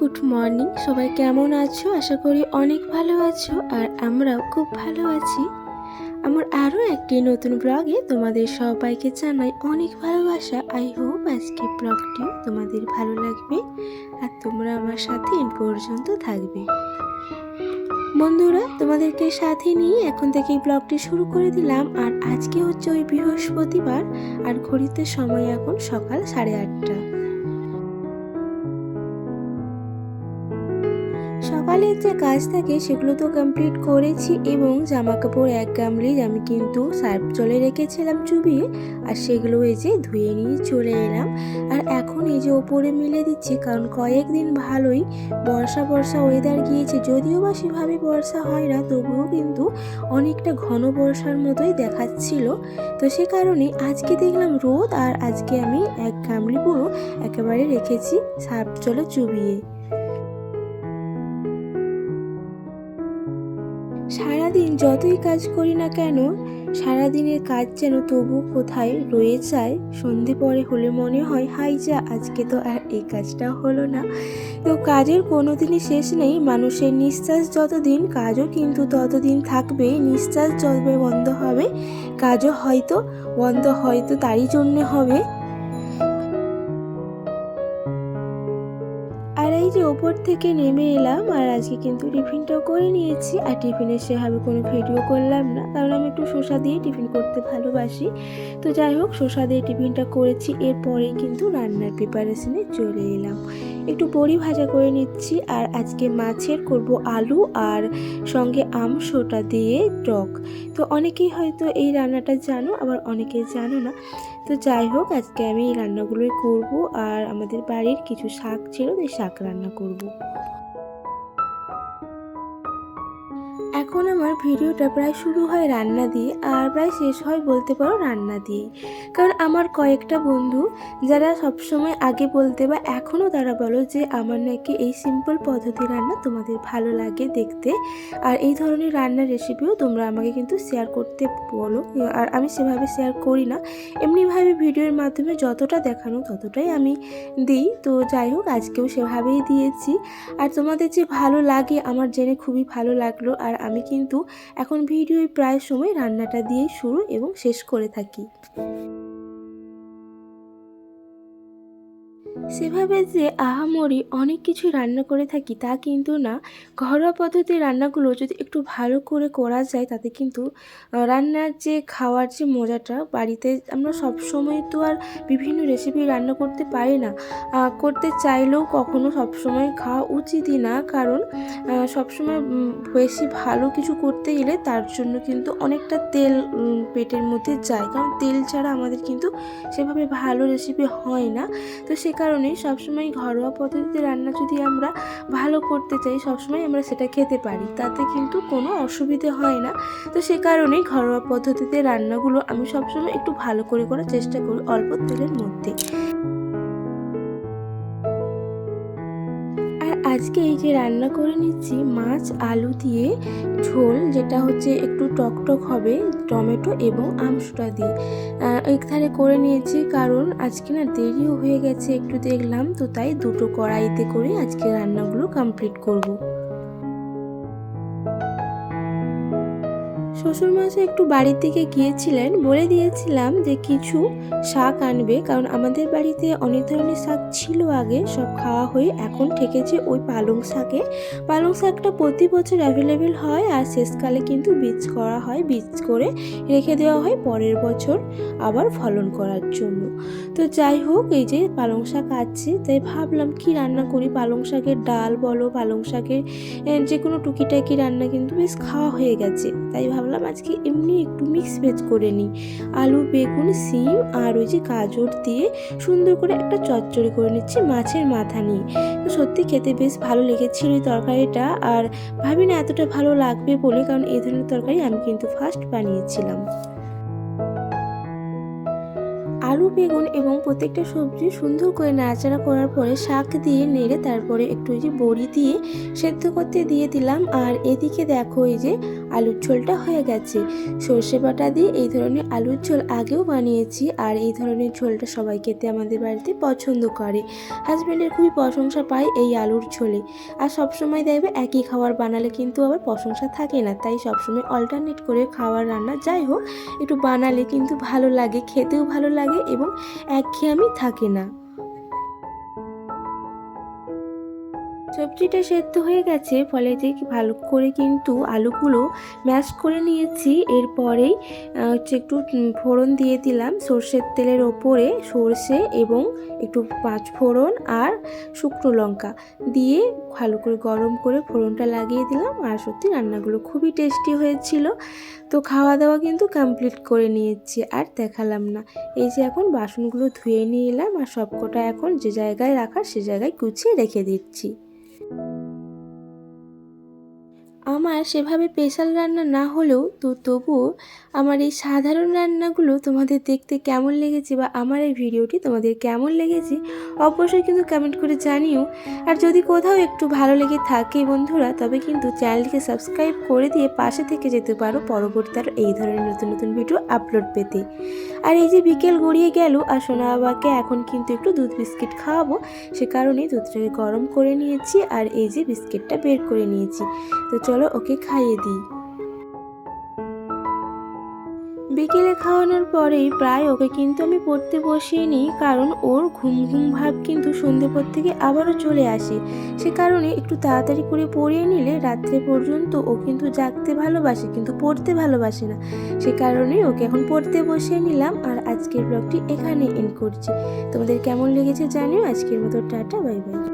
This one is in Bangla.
Good morning. সবাই কেমন আছো? আশা করি অনেক ভালো আছো আর আমরাও খুব ভালো আছি। আমার আরও একটি নতুন ব্লগে তোমাদের সবাইকে জানাই অনেক ভালোবাসা। আই হোপ আজকে ব্লগটিও তোমাদের ভালো লাগবে আর তোমরা আমার সাথে এন পর্যন্ত থাকবে। বন্ধুরা, তোমাদেরকে সাথে নিয়ে এখন থেকে এই ব্লগটি শুরু করে দিলাম। আর আজকে হচ্ছে ওই বৃহস্পতিবার আর ঘড়িতে সময় এখন সকাল সাড়ে আটটা। সকালের যে কাজ থাকে সেগুলো তো কমপ্লিট করেছি এবং জামা কাপড় এক গামলি আমি কিন্তু সার্ফ জলে রেখেছিলাম চুবিয়ে আর সেগুলো এই যে ধুয়ে নিয়ে চলে এলাম। আর এখন এই যে ওপরে মিলে দিচ্ছি কারণ কয়েকদিন ভালোই বর্ষা বর্ষা ওয়েদার গিয়েছে, যদিও বা সেভাবে বর্ষা হয় না, তবুও কিন্তু অনেকটা ঘন বর্ষার মতোই দেখাচ্ছিল। তো সে কারণে আজকে দেখলাম রোদ আর আজকে আমি এক গামলি পুরো একেবারে রেখেছি সার্ফ জলে চুবিয়ে। সারাদিন যতই কাজ করি না কেন, সারাদিনের কাজ যেন তবু কোথায় রয়ে যায়, সন্ধে পরে হলে মনে হয়, হাই যা, আজকে তো আর এই কাজটা হলো না। তো কাজের কোনো দিনই শেষ নেই, মানুষের নিঃশ্বাস যতদিন, কাজও কিন্তু ততদিন থাকবে, নিঃশ্বাস যতবে বন্ধ হবে। কাজও হয়তো, বন্ধ হয়তো তারই জন্যে হবে। ওপর থেকে নেমে এলাম আর আজকে কিন্তু টিফিনটাও করে নিয়েছি। আর টিফিনে সেভাবে কোনো ভিডিও করলাম না, কারণ আমি একটু শসা দিয়ে টিফিন করতে ভালোবাসি। তো যাই হোক, শসা দিয়ে টিফিনটা করেছি, এরপরেই কিন্তু রান্নার প্রিপারেশনে চলে এলাম। একটু বড়ি ভাজা করে নিচ্ছি আর আজকে মাছের করব আলু আর সঙ্গে আমসোটা দিয়ে টক। তো অনেকেই হয়তো এই রান্নাটা জানো, আবার অনেকে জানো না। তো যাই হোক, আজকে আমি এই রান্নাগুলোই করব আর আমাদের বাড়ির কিছু শাক ছিল সেই শাক রান্না করব। এখন আমার ভিডিওটা প্রায় শুরু হয় রান্না দিয়ে আর প্রায় শেষ হয় বলতে পারো রান্না দিয়ে কারণ আমার কয়েকটা বন্ধু, যারা সবসময় আগে বলতে বা এখনও তারা বলো যে আমার নাকি এই সিম্পল পদ্ধতি রান্না তোমাদের ভালো লাগে দেখতে। আর এই ধরনের রান্নার রেসিপিও তোমরা আমাকে কিন্তু শেয়ার করতে বলো। আর আমি সেভাবে শেয়ার করি না। এমনিভাবে ভিডিওর মাধ্যমে যতটা দেখানো ততটাই আমি দিই। তো যাই হোক, আজকেও সেভাবেই দিয়েছি। আর তোমাদের যে ভালো লাগে, আমার জেনে খুবই ভালো লাগল। আর আমি কিন্তু এখন ভিডিওয় প্রায় সময় রান্নাটা দিয়েই শুরু এবং শেষ করে থাকি। সেভাবে যে আহামরি অনেক কিছু রান্না করে থাকি তা কিন্তু না। ঘরোয়া পদ্ধতির রান্নাগুলো যদি একটু ভালো করে করা যায় তাতে কিন্তু রান্নার যে খাওয়ার যে মজাটা বাড়িতে আমরা সব সময় তো আর বিভিন্ন রেসিপি রান্না করতে পারি না। করতে চাইলেও কখনো সব সময় খাওয়া উচিতই না। কারণ সবসময় বেশি ভালো কিছু করতে গেলে তার জন্য কিন্তু অনেকটা তেল পেটের মধ্যে যায়। কারণ তেল ছাড়া আমাদের কিন্তু সেভাবে ভালো রেসিপি হয় না। তো সে কারণেই সবসময় ঘরোয়া পদ্ধতিতে রান্না যদি আমরা ভালো করতে চাই, সবসময় আমরা সেটা খেতে পারি। তাতে কিন্তু কোনো অসুবিধে হয় না। তো সে কারণে ঘরোয়া পদ্ধতিতে রান্নাগুলো আমি সবসময় একটু ভালো করে করার চেষ্টা করি অল্প তেলের মধ্যে। আজকে এই যে রান্না করে নিচ্ছি, মাছ, আলু দিয়ে ঝোল, যেটা হচ্ছে একটু টকটক হবে, টমেটো এবং আমসুটা দিয়ে এখানে করে নিয়েছি, কারণ আজকে না দেরিও হয়ে গেছে, একটু দেখলাম, তো তাই দুটো কড়াইতে করে আজকে রান্নাগুলো কমপ্লিট করব। শ্বশুরমশাই একটু বাড়ির দিকে গিয়েছিলেন, বলে দিয়েছিলাম যে কিছু শাক আনবে, কারণ আমাদের বাড়িতে অনেক ধরনের শাক ছিল আগে, সব খাওয়া হয়ে এখন ঠেকেছে ওই পালং শাকে। পালং শাকটা প্রতি বছর অ্যাভেলেবেল হয় আর শেষকালে কিন্তু বীজ করা হয়, বীজ করে রেখে দেওয়া হয় পরের বছর আবার ফলন করার জন্য। তো যাই হোক, এই যে পালং শাক আছে, তাই ভাবলাম কি রান্না করি? পালং শাকের ডাল বলো, পালং শাকের যে কোনো টুকিটাকি রান্না কিন্তু বেশ খাওয়া হয়ে গেছে, তাই ভাবলাম আজকে এমনি একটু মিক্স ভেজ করে নিই। আলু, বেগুন, সিম আর ওই যে গাজর দিয়ে সুন্দর করে একটা চচ্চড়ি করে নিচ্ছি মাছের মাথা নিয়ে। তো সত্যি খেতে বেশ ভালো লেগেছিল এই তরকারিটা আর ভাবি না এতটা ভালো লাগবে বলে কারণ এই ধরনের তরকারি আমি কিন্তু ফার্স্ট বানিয়েছিলাম। আলু, বেগুন এবং প্রত্যেকটা সবজি সুন্দর করে নাড়াচাড়া করার পরে শাক দিয়ে নেড়ে তারপরে একটু যে বড়ি দিয়ে সেদ্ধ করতে দিয়ে দিলাম। আর এদিকে দেখো এই যে আলুর ঝোলটা হয়ে গেছে। সর্ষে বাটা দিয়ে এই ধরনের আলুর ঝোল আগেও বানিয়েছি আর এই ধরনের ঝোলটা সবাই খেতে আমাদের বাড়িতে পছন্দ করে। হাজব্যান্ডের খুবই প্রশংসা পায় এই আলুর ঝোলে। আর সবসময় দেখবে একই খাবার বানালে কিন্তু আবার প্রশংসা থাকে না। তাই সবসময় অল্টারনেট করে খাওয়ার রান্না যাই হোক, একটু বানালে কিন্তু ভালো লাগে, খেতেও ভালো লাগে। এবং একঘেয়েমি থাকে না। সবজিটা সেদ্ধ হয়ে গেছে, ফলে যে ভালো করে কিন্তু আলুগুলো ম্যাশ করে নিয়েছি। এরপরেই হচ্ছে একটু ফোড়ন দিয়ে দিলাম সর্ষের তেলের ওপরে, সর্ষে এবং একটু পাঁচ ফোড়ন আর শুকনো লঙ্কা দিয়ে ভালো করে গরম করে ফোড়নটা লাগিয়ে দিলাম। আর সত্যি রান্নাগুলো খুবই টেস্টি হয়েছিল। তো খাওয়া দাওয়া কিন্তু কমপ্লিট করে নিয়েছি, আর দেখালাম না। এই যে এখন বাসনগুলো ধুয়ে নিয়ে এলাম আর সবকটা এখন যে জায়গায় রাখার সে জায়গায় গুছিয়ে রেখে দিচ্ছি। you. আমার সেভাবে স্পেশাল রান্না না হলেও তো তবুও আমার এই সাধারণ রান্নাগুলো তোমাদের দেখতে কেমন লেগেছে বা আমার এই ভিডিওটি তোমাদের কেমন লেগেছে, অবশ্যই কিন্তু কমেন্ট করে জানিও। আর যদি কোথাও একটু ভালো লেগে থাকে বন্ধুরা, তবে কিন্তু চ্যানেলটিকে সাবস্ক্রাইব করে দিয়ে পাশে থেকে যেতে পারো পরবর্তী আর এই ধরনের নতুন নতুন ভিডিও আপলোড পেতে। আর এই যে বিকেল গড়িয়ে গেল আর সোনা বাবাকে এখন কিন্তু একটু দুধ বিস্কিট খাওয়াবো, সে কারণে দুধটাকে গরম করে নিয়েছি আর এই যে বিস্কিটটা বের করে নিয়েছি। তো চলো ওকে খাইয়ে দিই। বিকেলে খাওয়ানোর পরেই প্রায় ওকে কিন্তু আমি পড়তে বসিয়ে নিই, কারণ ওর ঘুম ঘুম ভাব কিন্তু সন্ধে পর থেকে আবারও চলে আসে। সে কারণে একটু তাড়াতাড়ি করে পড়িয়ে নিলে রাত্রে পর্যন্ত ও কিন্তু জাগতে ভালোবাসে, কিন্তু পড়তে ভালোবাসে না। সে কারণে ওকে এখন পড়তে বসিয়ে নিলাম আর আজকের ব্লগটি এখানে এন্ড করছি। তোমাদের কেমন লেগেছে জানিও। আজকের মতো টাটা, বাই বাই।